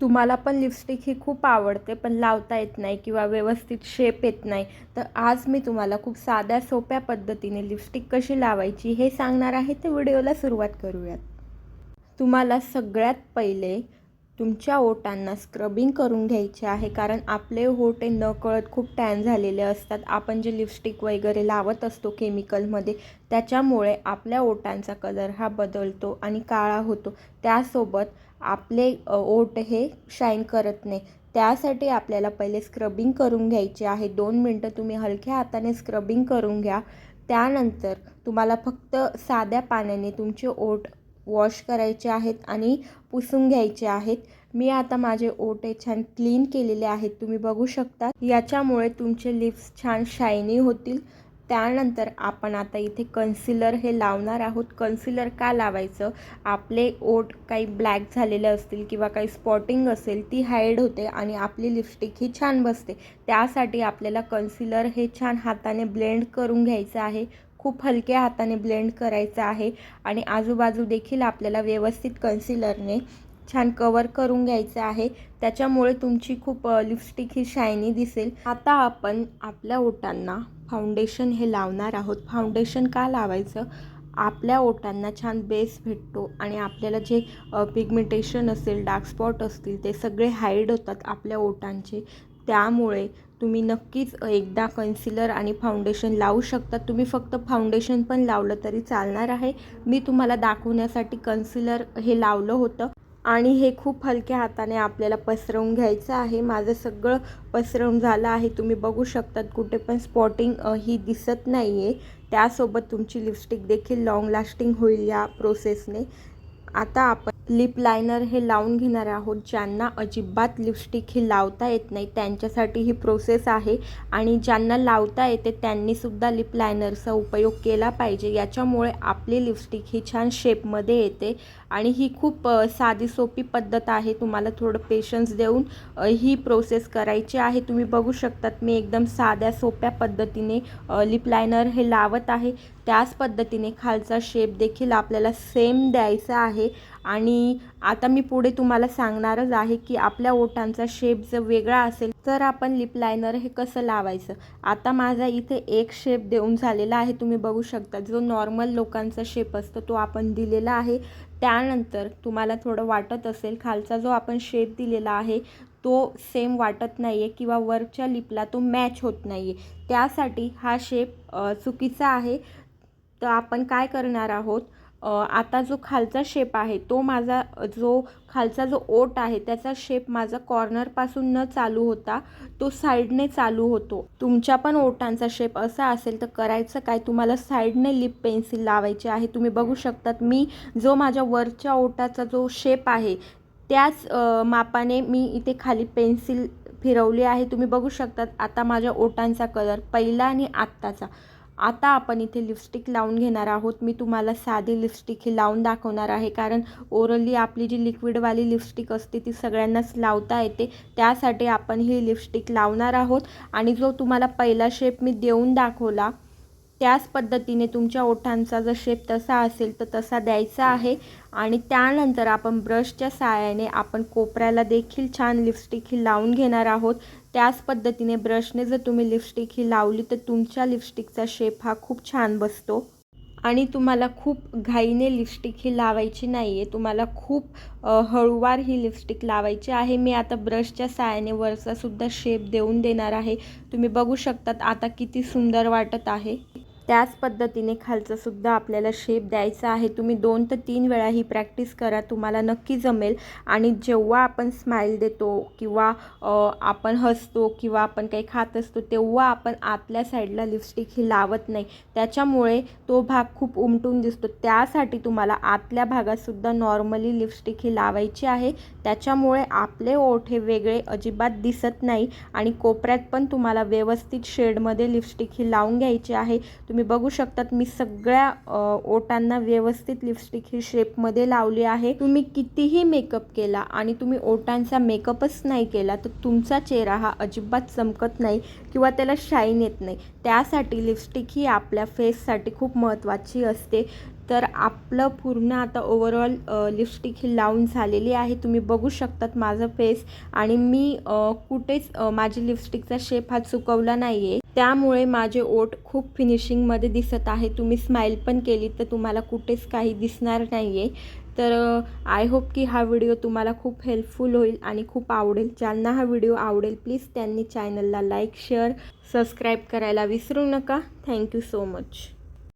तुम्हाला पण लिपस्टिक ही खूप आवडते पण लावता येत नाही किंवा व्यवस्थित शेप येत नाही. तर आज मी तुम्हाला खूप साध्या सोप्या पद्धतीने लिपस्टिक कशी लावायची हे सांगणार आहे. तर व्हिडिओला सुरुवात करूयात. तुम्हाला सगळ्यात पहिले तुमच्या ओटांना स्क्रबिंग करून घ्यायचे आहे कारण आपले ओटे नकळत खूप टॅन झालेले असतात. आपण जे लिपस्टिक वगैरे लावत असतो केमिकलमध्ये त्याच्यामुळे आपल्या ओटांचा कलर हा बदलतो आणि काळा होतो. त्यासोबत आपले ओट ओठ हे शाईन करत नाही. त्यासाठी आपल्याला पहिले स्क्रबिंग करून घ्यायचे आहे. दोन मिनटं तुम्ही हलक्या हाताने स्क्रबिंग करून घ्या. त्यानंतर तुम्हाला फक्त साध्या पाण्याने तुमचे ओठ वॉश करायचे आहेत आणि पुसून घ्यायचे आहेत. मी आता माझे ओठ हे छान क्लीन केलेले आहेत. तुम्ही बघू शकता. याच्यामुळे तुमचे लिप्स छान शायनी होतील. त्यानंतर आपण आता इथे कन्सिलर हे लावणार आहोत. कन्सिलर का लावायचं? आपले ओठ काही ब्लॅक झालेले असतील किंवा काही स्पॉटिंग असेल ती हाईड होते आणि आपली लिपस्टिक ही छान बसते. त्यासाठी आपल्याला कन्सिलर हे छान हाताने ब्लेंड करून घ्यायचं आहे. खूप हलक्या हाताने ब्लेंड करायचं आहे. आणि आजूबाजू देखील आपल्याला व्यवस्थित कन्सिलरने छान कवर करून घ्यायचं आहे. त्याच्यामुळे तुमची खूप लिपस्टिक ही शायनी दिसेल. आता आपण आपल्या ओटांना फाउंडेशन हे लावणार आहोत. फाउंडेशन का लावायचं? आपल्या ओटांना छान बेस भेटतो आणि आपल्याला जे पिगमेंटेशन असेल डार्क स्पॉट असतील ते सगळे हाईड होतात आपल्या ओटांचे. त्यामुळे तुम्ही नक्कीच एकदा कन्सिलर आणि फाउंडेशन लावू शकता. तुम्ही फक्त फाउंडेशन पण लावलं तरी चालणार आहे. मी तुम्हाला दाखवण्यासाठी कन्सिलर हे लावलं होतं. आणि हे खूप हलक्या हाताने आपल्याला पसरवून घ्यायचं आहे. माझं सगळं पसरवून झालं आहे. तुम्ही बघू शकतात कुठे पण स्पॉटिंग ही दिसत नाही आहे त्यासोबत तुमची लिपस्टिक देखील लाँग लास्टिंग होईल या प्रोसेसने आता आपण लिप लायनर हे लावून घेणार आहोत ज्यांना अजिबात लिपस्टिक ही लावता येत नाही. त्यांच्यासाठी ही प्रोसेस आहे आणि ज्यांना लावता येते त्यांनीसुद्धा लिप लायनरचा उपयोग केला पाहिजे. याच्यामुळे आपली लिपस्टिक ही छान शेपमध्ये येते आणि ही खूप साधी सोपी पद्धत आहे. तुम्हाला थोडं पेशन्स देऊन ही प्रोसेस करायची आहे. तुम्ही बघू शकतात मी एकदम साध्या सोप्या पद्धतीने लिप लायनर हे लावत आहे. त्याच पद्धतीने खालचा शेप देखील आपल्याला सेम द्यायचा आहे. आणि आता मी पुढे तुम्हाला सांगणारच आहे की आपल्या ओठांचा शेप जर वेगळा असेल तर आपण लिप लायनर हे कसं लावायचं? आता माझा इथे एक शेप देऊन झालेला आहे. तुम्ही बघू शकता जो नॉर्मल लोकांचा शेप असतो तो आपण दिलेला आहे. त्यानंतर तुम्हाला थोडं वाटत असेल खालचा जो आपण शेप दिलेला आहे तो सेम वाटत नाही आहे किंवा वरच्या लिपला तो मॅच होत नाही आहे त्यासाठी हा शेप चुकीचा आहे. तर आपण काय करणार आहोत? आता जो खालचा शेप आहे तो माझा जो खालचा जो ओट आहे त्याचा शेप माझा कॉर्नरपासून न चालू होता तो साईडने चालू होतो. तुमच्या पण ओटांचा शेप असा असेल तर करायचं काय? तुम्हाला साईडने लिप पेन्सिल लावायची आहे. तुम्ही बघू शकतात मी जो माझ्या वरच्या ओटाचा जो शेप आहे त्याच मापाने मी इथे खाली पेन्सिल फिरवली आहे. तुम्ही बघू शकतात आता माझ्या ओटांचा कलर पहिला आणि आत्ताचा. आता आपण इथे लिपस्टिक लावून घेणार आहोत. मी तुम्हाला साधी लिपस्टिक ही लावून दाखवणार आहे. कारण ओरली आपली जी लिक्विडवाली लिपस्टिक असते ती सगळ्यांनाच लावता येते. त्यासाठी आपण ही लिपस्टिक लावणार आहोत. आणि जो तुम्हाला पहिला शेप मी देऊन दाखवला त्याच पद्धतीने तुमच्या ओठांचा जर शेप तसा असेल तर तसा द्यायचा आहे. आणि त्यानंतर आपण ब्रशच्या साहाय्याने आपण कोपऱ्याला देखील छान लिपस्टिक ही लावून घेणार आहोत. त्याच पद्धतीने ब्रशने जर तुम्ही लिपस्टिक ही लावली तर तुमच्या लिपस्टिकचा शेप हा खूप छान बसतो. आणि तुम्हाला खूप घाईने लिपस्टिक ही लावायची नाही आहे तुम्हाला खूप हळूवार ही लिपस्टिक लावायची आहे. मी आता ब्रशच्या साहाय्याने वरचासुद्धा शेप देऊन देणार आहे. तुम्ही बघू शकतात आता किती सुंदर वाटत आहे. त्याच पद्धतीने खालचा सुद्धा आपल्याला शेप द्यायचा आहे. तुम्ही दोन ते तीन वेळा ही प्रॅक्टिस करा तुम्हाला नक्की जमेल. आणि जेव्हा आपण स्माईल देतो किंवा आपण हसतो किंवा आपण काही खात असतो तेव्हा आपण आतल्या साईडला लिपस्टिक ही लावत नाही. त्याच्यामुळे तो भाग खूप उमटून दिसतो. त्यासाठी तुम्हाला आतल्या भागातसुद्धा नॉर्मली लिपस्टिक ही लावायची आहे. त्याच्यामुळे आपले ओठ हे वेगळे अजिबात दिसत नाही. आणि कोपऱ्यात पण तुम्हाला व्यवस्थित शेडमध्ये लिपस्टिक ही लावून घ्यायची आहे. तुम्ही तुम्ही बघू शकतात मी सगळ्या ओटांना व्यवस्थित लिपस्टिक ही शेपमध्ये लावली आहे. तुम्ही कितीही मेकअप केला आणि तुम्ही ओटांचा मेकअपच नाही केला तर तुमचा चेहरा हा अजिबात चमकत नाही किंवा त्याला शाईन येत नाही. त्यासाठी लिपस्टिक ही आपल्या फेससाठी खूप महत्त्वाची असते. तर आपलं पूर्ण आता ओवरऑल लिपस्टिक ही लावून झालेली आहे. तुम्ही बघू शकतात माझं फेस आणि मी कुठेच माझी लिपस्टिकचा शेप हा चुकवला नाही आहे त्यामुळे माझे ओठ खूप फिनिशिंगमध्ये दिसत आहे. तुम्ही स्माईल पण केली तर तुम्हाला कुठेच काही दिसणार नाही आहे तर आय होप की हा व्हिडिओ तुम्हाला खूप हेल्पफुल होईल आणि खूप आवडेल. ज्यांना हा व्हिडिओ आवडेल प्लीज त्यांनी चॅनलला लाईक शेअर सबस्क्राईब करायला विसरू नका. Thank you so much